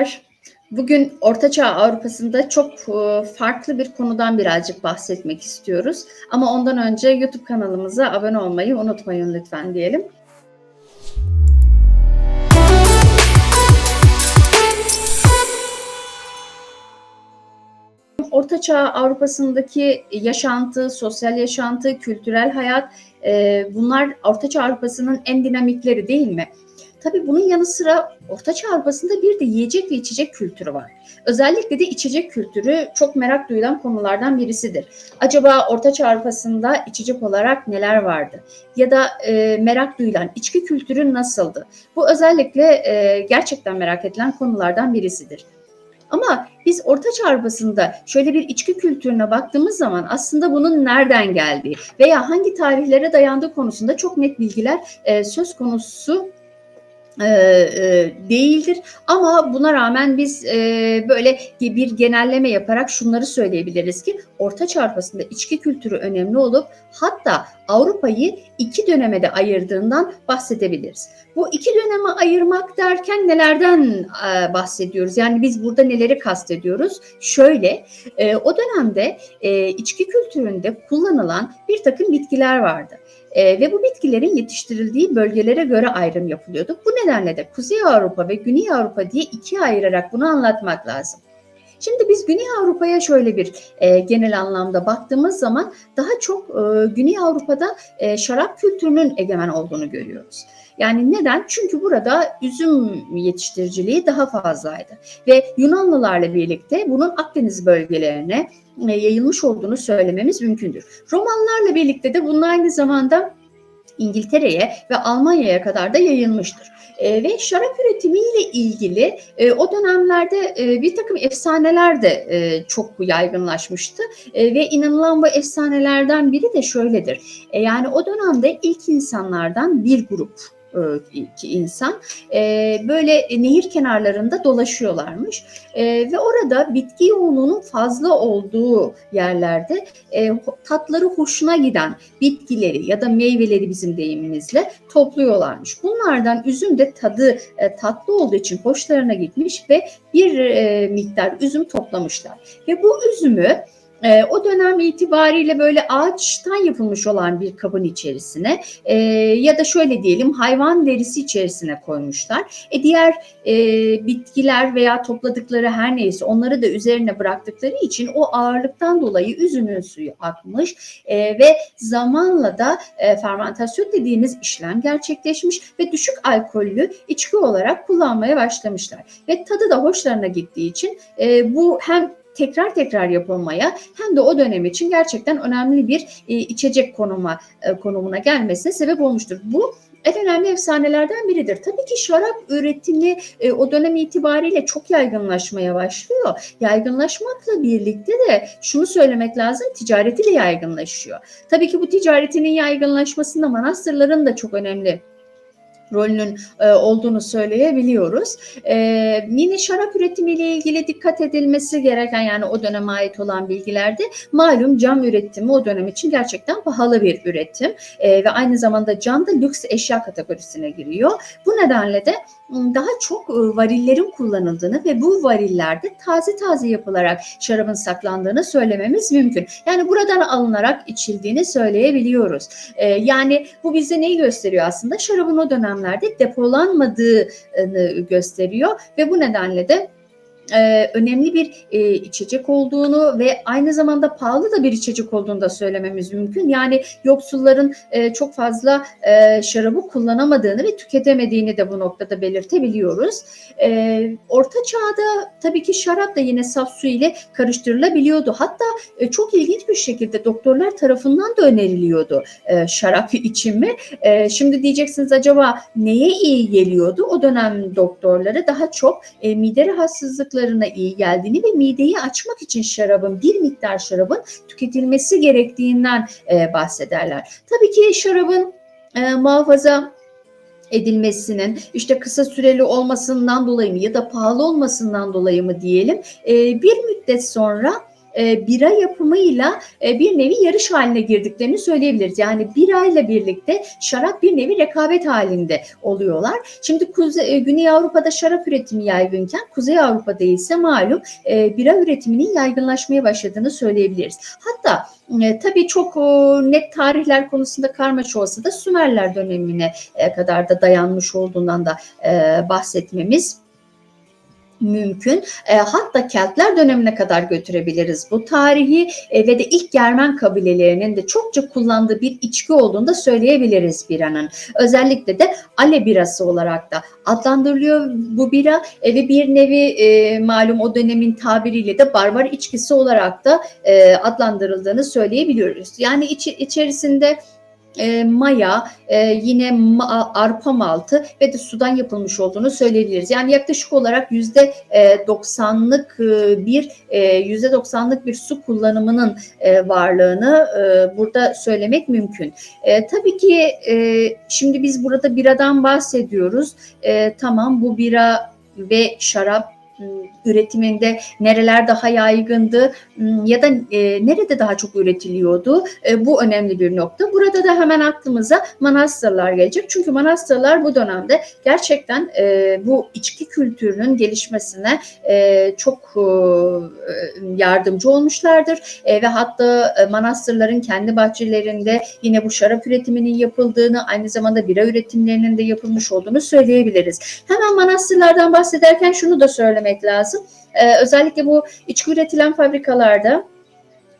Merhabalar. Bugün Ortaçağ Avrupa'sında çok e, farklı bir konudan birazcık bahsetmek istiyoruz. Ama ondan önce YouTube kanalımıza abone olmayı unutmayın lütfen diyelim. Ortaçağ Avrupa'sındaki yaşantı, sosyal yaşantı, kültürel hayat e, bunlar Ortaçağ Avrupa'sının en dinamikleri değil mi? Tabii bunun yanı sıra Ortaçağ Avrupa'sında bir de yiyecek ve içecek kültürü var. Özellikle de içecek kültürü çok merak duyulan konulardan birisidir. Acaba Ortaçağ Avrupa'sında içecek olarak neler vardı? Ya da e, merak duyulan içki kültürü nasıldı? Bu özellikle e, gerçekten merak edilen konulardan birisidir. Ama biz Ortaçağ Avrupa'sında şöyle bir içki kültürüne baktığımız zaman aslında bunun nereden geldiği veya hangi tarihlere dayandığı konusunda çok net bilgiler e, söz konusu değildir. Ama buna rağmen biz e, böyle bir genelleme yaparak şunları söyleyebiliriz ki Orta Çarpası'nda içki kültürü önemli olup hatta Avrupa'yı iki döneme de ayırdığından bahsedebiliriz. Bu iki döneme ayırmak derken nelerden e, bahsediyoruz? Yani biz burada neleri kastediyoruz? Şöyle, e, o dönemde e, içki kültüründe kullanılan bir takım bitkiler vardı. E, ve bu bitkilerin yetiştirildiği bölgelere göre ayrım yapılıyordu. Bu nedenle de Kuzey Avrupa ve Güney Avrupa diye ikiye ayırarak bunu anlatmak lazım. Şimdi biz Güney Avrupa'ya şöyle bir e, genel anlamda baktığımız zaman daha çok e, Güney Avrupa'da e, şarap kültürünün egemen olduğunu görüyoruz. Yani neden? Çünkü burada üzüm yetiştiriciliği daha fazlaydı. Ve Yunanlılarla birlikte bunun Akdeniz bölgelerine e, yayılmış olduğunu söylememiz mümkündür. Romanlarla birlikte de bunun aynı zamanda İngiltere'ye ve Almanya'ya kadar da yayılmıştır. E, ve şarap üretimiyle ilgili e, o dönemlerde e, bir takım efsaneler de e, çok yaygınlaşmıştı e, ve inanılan bu efsanelerden biri de şöyledir. E, yani o dönemde ilk insanlardan bir grup iki insan e, böyle nehir kenarlarında dolaşıyorlarmış e, ve orada bitki yoğunluğunun fazla olduğu yerlerde e, tatları hoşuna giden bitkileri ya da meyveleri bizim deyimimizle topluyorlarmış. Bunlardan üzüm de tadı tatlı olduğu için hoşlarına gitmiş ve bir miktar üzüm toplamışlar ve bu üzümü e, o dönem itibariyle böyle ağaçtan yapılmış olan bir kabın içerisine e, ya da şöyle diyelim hayvan derisi içerisine koymuşlar. E, diğer e, bitkiler veya topladıkları her neyse onları da üzerine bıraktıkları için o ağırlıktan dolayı üzümün suyu akmış e, ve zamanla da e, fermentasyon dediğimiz işlem gerçekleşmiş ve düşük alkollü içki olarak kullanmaya başlamışlar. Ve tadı da hoşlarına gittiği için e, bu hem tekrar tekrar yapılmaya hem de o dönem için gerçekten önemli bir e, içecek konuma e, konumuna gelmesine sebep olmuştur. Bu en önemli efsanelerden biridir. Tabii ki şarap üretimi e, o dönem itibariyle çok yaygınlaşmaya başlıyor. Yaygınlaşmakla birlikte de şunu söylemek lazım, ticareti de yaygınlaşıyor. Tabii ki bu ticaretinin yaygınlaşmasında manastırların da çok önemli rolünün e, olduğunu söyleyebiliyoruz. E, yine şarap üretimiyle ilgili dikkat edilmesi gereken yani o döneme ait olan bilgilerde malum cam üretimi o dönem için gerçekten pahalı bir üretim e, ve aynı zamanda cam da lüks eşya kategorisine giriyor. Bu nedenle de daha çok varillerin kullanıldığını ve bu varillerde taze taze yapılarak şarabın saklandığını söylememiz mümkün. Yani buradan alınarak içildiğini söyleyebiliyoruz. Yani bu bize neyi gösteriyor aslında? Şarabın o dönemlerde depolanmadığını gösteriyor ve bu nedenle de e, önemli bir e, içecek olduğunu ve aynı zamanda pahalı da bir içecek olduğunu da söylememiz mümkün. Yani yoksulların e, çok fazla e, şarabı kullanamadığını ve tüketemediğini de bu noktada belirtebiliyoruz. E, Orta Çağ'da tabii ki şarap da yine saf su ile karıştırılabiliyordu. Hatta e, çok ilginç bir şekilde doktorlar tarafından da öneriliyordu e, şarap içimi. E, şimdi diyeceksiniz acaba neye iyi geliyordu? O dönem doktorları daha çok e, mide rahatsızlıkları bağırsaklarına iyi geldiğini ve mideyi açmak için şarabın bir miktar şarabın tüketilmesi gerektiğinden e, bahsederler. Tabii ki şarabın e, muhafaza edilmesinin işte kısa süreli olmasından dolayı mı ya da pahalı olmasından dolayı mı diyelim e, bir müddet sonra e, bira yapımıyla e, bir nevi yarış haline girdiklerini söyleyebiliriz. Yani birayla birlikte şarap bir nevi rekabet halinde oluyorlar. Şimdi Kuzey, e, Güney Avrupa'da şarap üretimi yaygınken Kuzey Avrupa'da ise malum e, bira üretiminin yaygınlaşmaya başladığını söyleyebiliriz. Hatta e, tabii çok e, net tarihler konusunda karmaşa olsa da Sümerler dönemine e, kadar da dayanmış olduğundan da e, bahsetmemiz mümkün. E, hatta Keltler dönemine kadar götürebiliriz bu tarihi e, ve de ilk Germen kabilelerinin de çokça kullandığı bir içki olduğunu da söyleyebiliriz biranın. Özellikle de Ale birası olarak da adlandırılıyor bu bira e, ve bir nevi e, malum o dönemin tabiriyle de barbar içkisi olarak da e, adlandırıldığını söyleyebiliyoruz. Yani iç, içerisinde e, maya, e, yine arpa maltı ve de sudan yapılmış olduğunu söyleyebiliriz. Yani yaklaşık olarak yüzde e, 90'lık e, bir yüzde 90'lık bir su kullanımının varlığını burada söylemek mümkün. Tabii ki şimdi biz burada biradan bahsediyoruz. Tamam bu bira ve şarap üretiminde nereler daha yaygındı m, ya da e, nerede daha çok üretiliyordu e, bu önemli bir nokta. Burada da hemen aklımıza manastırlar gelecek. Çünkü manastırlar bu dönemde gerçekten e, bu içki kültürünün gelişmesine çok yardımcı olmuşlardır. Ve hatta manastırların kendi bahçelerinde yine bu şarap üretiminin yapıldığını aynı zamanda bira üretimlerinin de yapılmış olduğunu söyleyebiliriz. Hemen manastırlardan bahsederken şunu da söylemek lazım. Ee, özellikle bu içki üretilen fabrikalarda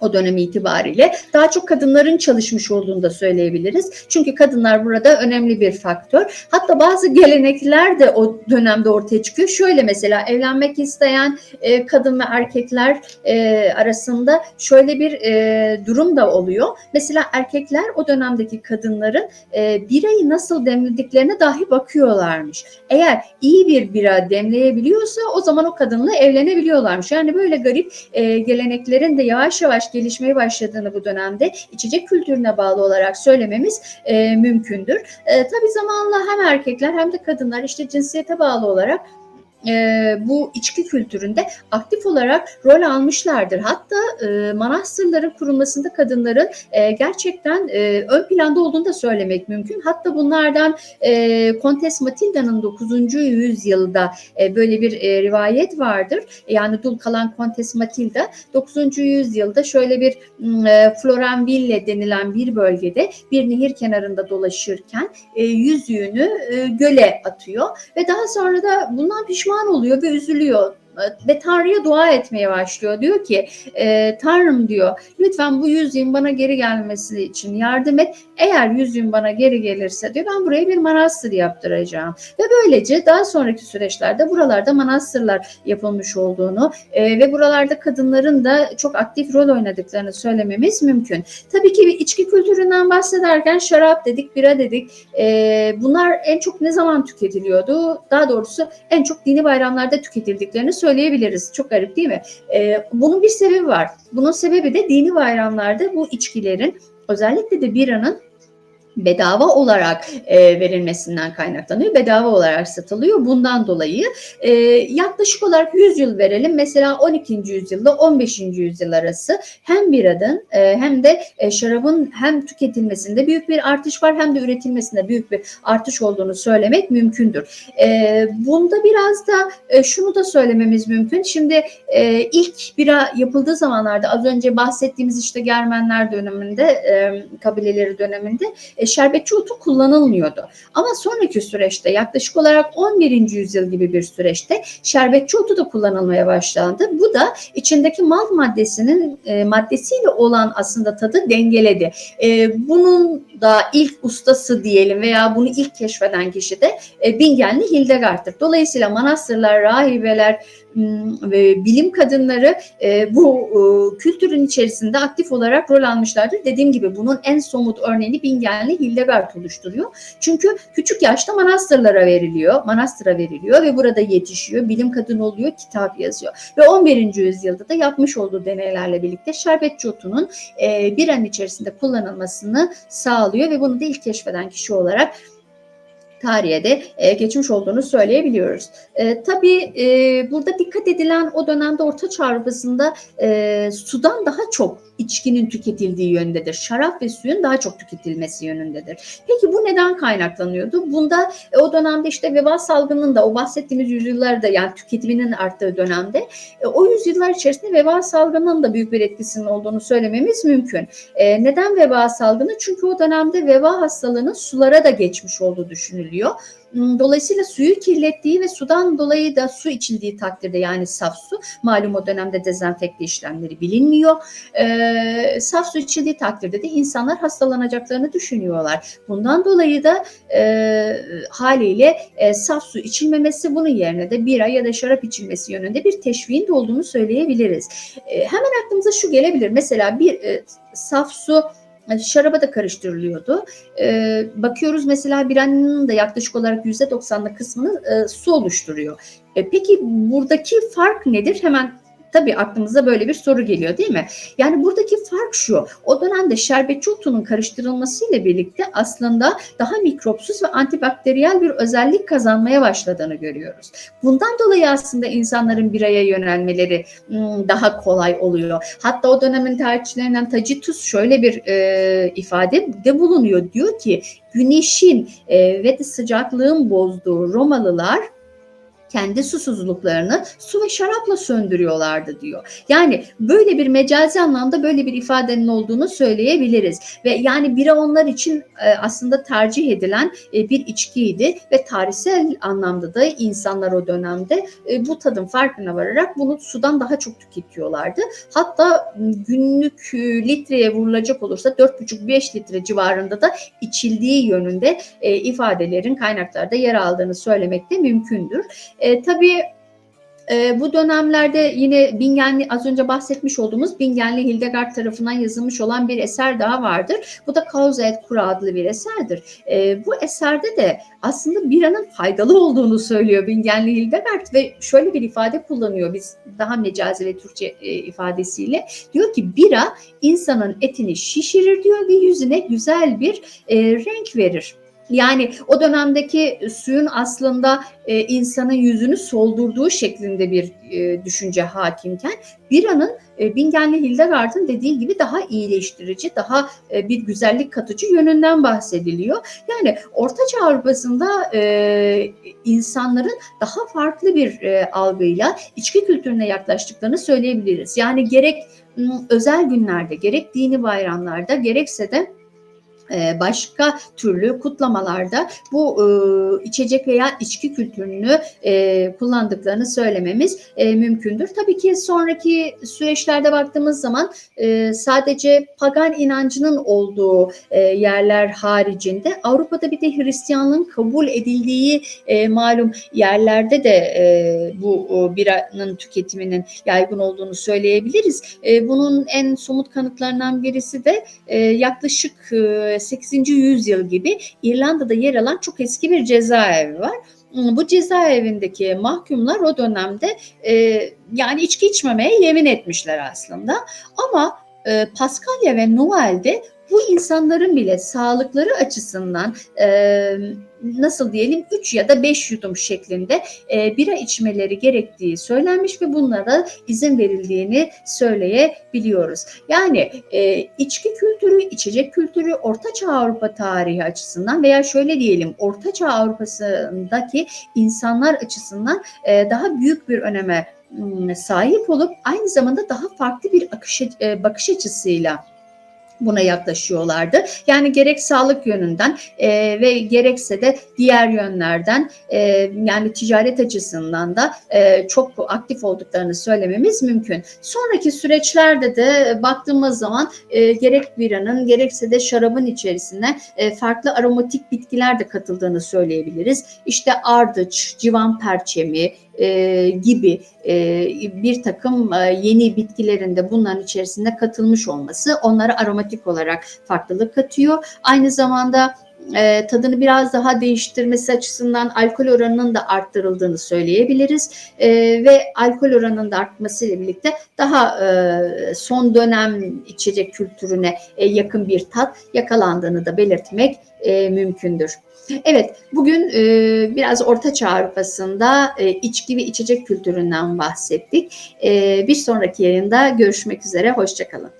o dönem itibariyle daha çok kadınların çalışmış olduğunu da söyleyebiliriz. Çünkü kadınlar burada önemli bir faktör. Hatta bazı gelenekler de o dönemde ortaya çıkıyor. Şöyle mesela evlenmek isteyen e, kadın ve erkekler e, arasında şöyle bir e, durum da oluyor. Mesela erkekler o dönemdeki kadınların e, birayı nasıl demlediklerine dahi bakıyorlarmış. Eğer iyi bir bira demleyebiliyorsa o zaman o kadınla evlenebiliyorlarmış. Yani böyle garip e, geleneklerin de yavaş yavaş gelişmeye başladığını bu dönemde içecek kültürüne bağlı olarak söylememiz e, mümkündür. E, tabii zamanla hem erkekler hem de kadınlar işte cinsiyete bağlı olarak e, bu içki kültüründe aktif olarak rol almışlardır. Hatta e, manastırların kurulmasında kadınların e, gerçekten e, ön planda olduğunu da söylemek mümkün. Hatta bunlardan e, Kontes Matilda'nın 9. yüzyılda e, böyle bir e, rivayet vardır. Yani dul kalan Kontes Matilda 9. yüzyılda şöyle bir e, Florenville denilen bir bölgede bir nehir kenarında dolaşırken e, yüzüğünü e, göle atıyor ve daha sonra da bundan pişman oluyor ve üzülüyor ve Tanrı'ya dua etmeye başlıyor. Diyor ki e, Tanrım diyor lütfen bu yüzüğün bana geri gelmesi için yardım et. Eğer yüzüğün bana geri gelirse diyor ben buraya bir manastır yaptıracağım. Ve böylece daha sonraki süreçlerde buralarda manastırlar yapılmış olduğunu e, ve buralarda kadınların da çok aktif rol oynadıklarını söylememiz mümkün. Tabii ki içki kültüründen bahsederken şarap dedik, bira dedik. E, bunlar en çok ne zaman tüketiliyordu? Daha doğrusu en çok dini bayramlarda tüketildiklerini söyleyebiliriz. Çok garip değil mi? E, bunun bir sebebi var. Bunun sebebi de dini bayramlarda bu içkilerin özellikle de biranın bedava olarak e, verilmesinden kaynaklanıyor. Bedava olarak satılıyor. Bundan dolayı e, yaklaşık olarak 100 yıl verelim. Mesela 12. yüzyılda 15. yüzyıl arası hem biranın e, hem de e, şarabın hem tüketilmesinde büyük bir artış var hem de üretilmesinde büyük bir artış olduğunu söylemek mümkündür. E, bunda biraz da e, şunu da söylememiz mümkün. Şimdi e, ilk bira yapıldığı zamanlarda az önce bahsettiğimiz işte Germenler döneminde, e, kabileleri döneminde e, şerbetçi otu kullanılmıyordu. Ama sonraki süreçte yaklaşık olarak 11. yüzyıl gibi bir süreçte şerbetçi otu da kullanılmaya başlandı. Bu da içindeki malt maddesinin e, maddesiyle olan aslında tadı dengeledi. E, bunun da ilk ustası diyelim veya bunu ilk keşfeden kişi de e, Bingenli Hildegard'tır. Dolayısıyla manastırlar, rahibeler, ve bilim kadınları e, bu e, kültürün içerisinde aktif olarak rol almışlardır. Dediğim gibi bunun en somut örneğini Bingenli Hildegard oluşturuyor. Çünkü küçük yaşta manastırlara veriliyor, manastıra veriliyor ve burada yetişiyor, bilim kadını oluyor, kitap yazıyor. Ve 11. yüzyılda da yapmış olduğu deneylerle birlikte şerbetçi otunun e, bir an içerisinde kullanılmasını sağlıyor ve bunu da ilk keşfeden kişi olarak tarihe de e, geçmiş olduğunu söyleyebiliyoruz. E, tabii e, burada dikkat edilen o dönemde Orta Çağ Avrupa'sında e, sudan daha çok içkinin tüketildiği yönündedir. Şarap ve suyun daha çok tüketilmesi yönündedir. Peki bu neden kaynaklanıyordu? Bunda e, o dönemde işte veba salgının da o bahsettiğimiz yüzyıllarda yani tüketiminin arttığı dönemde e, o yüzyıllar içerisinde veba salgının da büyük bir etkisinin olduğunu söylememiz mümkün. E, neden veba salgını? Çünkü o dönemde veba hastalığının sulara da geçmiş olduğu düşünülüyor. Hmm, Dolayısıyla suyu kirlettiği ve sudan dolayı da su içildiği takdirde yani saf su malum o dönemde dezenfekte işlemleri bilinmiyor. Ee, saf su içildiği takdirde de insanlar hastalanacaklarını düşünüyorlar. Bundan dolayı da e, haliyle e, saf su içilmemesi bunun yerine de bira ya da şarap içilmesi yönünde bir teşviğin de olduğunu söyleyebiliriz. E, hemen aklımıza şu gelebilir. Mesela bir e, saf su e, şaraba da karıştırılıyordu. Ee, bakıyoruz mesela biranın da yaklaşık olarak %90'lık kısmını e, su oluşturuyor. E, peki buradaki fark nedir? Hemen tabii aklımıza böyle bir soru geliyor değil mi? Yani buradaki fark şu. O dönemde şerbetçi otunun karıştırılmasıyla birlikte aslında daha mikropsuz ve antibakteriyel bir özellik kazanmaya başladığını görüyoruz. Bundan dolayı aslında insanların biraya yönelmeleri hmm, daha kolay oluyor. Hatta o dönemin tarihçilerinden Tacitus şöyle bir e, ifade de bulunuyor. Diyor ki güneşin e, ve de sıcaklığın bozduğu Romalılar kendi susuzluklarını su ve şarapla söndürüyorlardı diyor. Yani böyle bir mecazi anlamda böyle bir ifadenin olduğunu söyleyebiliriz. Ve yani bira onlar için e, aslında tercih edilen e, bir içkiydi ve tarihsel anlamda da insanlar o dönemde e, bu tadın farkına vararak bunu sudan daha çok tüketiyorlardı. Hatta günlük e, litreye vurulacak olursa 4,5-5 litre civarında da içildiği yönünde ifadelerin kaynaklarda yer aldığını söylemek de mümkündür. E, tabii e, bu dönemlerde yine Bingenli az önce bahsetmiş olduğumuz Bingenli Hildegard tarafından yazılmış olan bir eser daha vardır. Bu da Causa et Cura adlı bir eserdir. E, bu eserde de aslında biranın faydalı olduğunu söylüyor Bingenli Hildegard ve şöyle bir ifade kullanıyor biz daha mecazi ve Türkçe e, ifadesiyle. Diyor ki bira insanın etini şişirir diyor ve yüzüne güzel bir e, renk verir. Yani o dönemdeki suyun aslında e, insanın yüzünü soldurduğu şeklinde bir e, düşünce hakimken biranın e, Bingenli Hildegard'ın dediği gibi daha iyileştirici, daha e, bir güzellik katıcı yönünden bahsediliyor. Yani Ortaçağ Avrupa'sında e, insanların daha farklı bir e, algıyla içki kültürüne yaklaştıklarını söyleyebiliriz. Yani gerek özel günlerde, gerek dini bayramlarda, gerekse de başka türlü kutlamalarda bu e, içecek veya içki kültürünü e, kullandıklarını söylememiz e, mümkündür. Tabii ki sonraki süreçlerde baktığımız zaman e, sadece pagan inancının olduğu e, yerler haricinde Avrupa'da bir de Hristiyanlığın kabul edildiği e, malum yerlerde de e, bu o, biranın tüketiminin yaygın olduğunu söyleyebiliriz. E, bunun en somut kanıtlarından birisi de e, yaklaşık e, 8. yüzyıl gibi İrlanda'da yer alan çok eski bir cezaevi var. Bu cezaevindeki mahkumlar o dönemde e, yani içki içmemeye yemin etmişler aslında. Ama e, Paskalya ve Noel'de bu insanların bile sağlıkları açısından e, nasıl diyelim 3 ya da 5 yudum şeklinde e, bira içmeleri gerektiği söylenmiş ve bunlara izin verildiğini söyleyebiliyoruz. Yani e, içki kültürü, içecek kültürü Ortaçağ Avrupa tarihi açısından veya şöyle diyelim Ortaçağ Avrupa'sındaki insanlar açısından e, daha büyük bir öneme sahip olup aynı zamanda daha farklı bir akış, e, bakış açısıyla buna yaklaşıyorlardı. Yani gerek sağlık yönünden e, ve gerekse de diğer yönlerden e, yani ticaret açısından da e, çok aktif olduklarını söylememiz mümkün. Sonraki süreçlerde de baktığımız zaman e, gerek biranın gerekse de şarabın içerisine e, farklı aromatik bitkiler de katıldığını söyleyebiliriz. İşte ardıç, civan perçemi, e, gibi e, bir takım e, yeni bitkilerin de bunların içerisinde katılmış olması onlara aromatik olarak farklılık katıyor. Aynı zamanda e, tadını biraz daha değiştirmesi açısından alkol oranının da arttırıldığını söyleyebiliriz. E, ve alkol oranının da artmasıyla birlikte daha e, son dönem içecek kültürüne e, yakın bir tat yakalandığını da belirtmek e, mümkündür. Evet, bugün e, biraz Orta Çağ Avrupa'sında e, içki ve içecek kültüründen bahsettik. E, bir sonraki yayında görüşmek üzere, hoşçakalın.